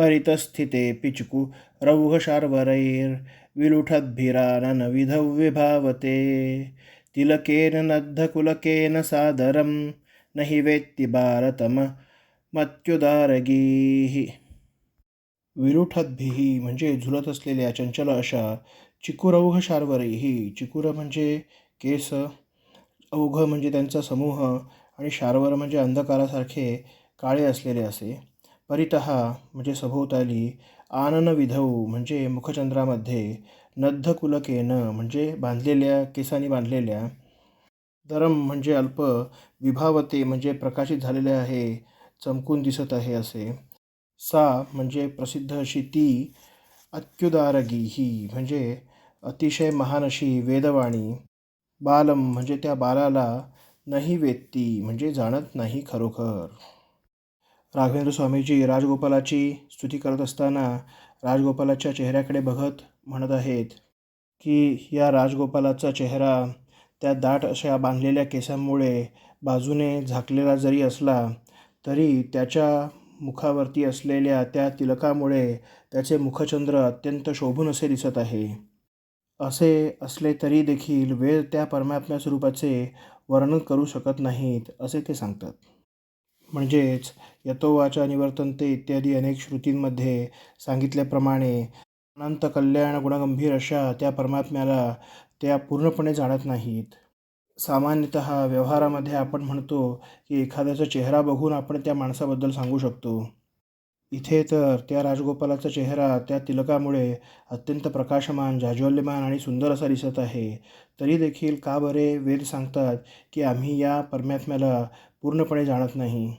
परितस्थिते पिचकु रौघशार्वरैर्विलुठद्भिराननविधौ विभावते तिलकेन नद्धकुलकेन सादरं न हि वेत्ति भारतमत्युदारगीः विलुठद्भिः म्हणजे झुलत असलेल्या चंचल अशा चिकुरौघ शार्वरीही चिकुर म्हणजे केस औघ म्हणजे त्यांचा समूह आणि शार्वर म्हणजे अंधकारासारखे काळे असलेले असे। परितः म्हणजे सभोवताली आननविधौ म्हणजे मुखचंद्रामध्ये नद्धकुलकेन म्हणजे बांधलेल्या केसांनी बांधलेल्या दरम म्हणजे अल्प विभावते म्हणजे प्रकाशित झालेले आहे चमकून दिसत आहे असे. सा म्हणजे प्रसिद्ध अशी ती अत्युदारगी ही म्हणजे अतिशय महान अशी वेदवाणी. बालम म्हणजे त्या बालाला नाही वेत्ती म्हणजे जाणत नाही खरोखर. राघवेंद्र स्वामीजी राजगोपालाची स्तुती करत असताना राजगोपालाच्या चेहऱ्याकडे बघत म्हणत आहेत की या राजगोपालाचा चेहरा त्या दाट अशा बांधलेल्या केसांमुळे बाजूने झाकलेला जरी असला तरी त्याच्या मुखावरती असलेल्या त्या तिलकामुळे त्याचे मुखचंद्र अत्यंत शोभून असे दिसत आहे. असे असले तरी देखील वेळ त्या परमात्म्या स्वरूपाचे वर्णन करू शकत नाहीत असे ते सांगतात. म्हणजेच यतोवाचा निवर्तनते इत्यादी अनेक श्रुतींमध्ये सांगितल्याप्रमाणे अनंत कल्याण गुणगंभीर अशा त्या परमात्म्याला त्या पूर्णपणे जाणत नाहीत. सामान्यतः व्यवहारामध्ये आपण म्हणतो की एखाद्याचा चेहरा बघून आपण त्या माणसाबद्दल सांगू शकतो. इथे तर त्या राजगोपालाचा चेहरा त्या तिलकामुळे अत्यंत प्रकाशमान जाज्वल्यमान आणि सुंदर असा दिसत आहे. तरी देखील का बरे वेद सांगतात की आम्ही या परमात्म्याला पूर्णपणे जाणत नाही?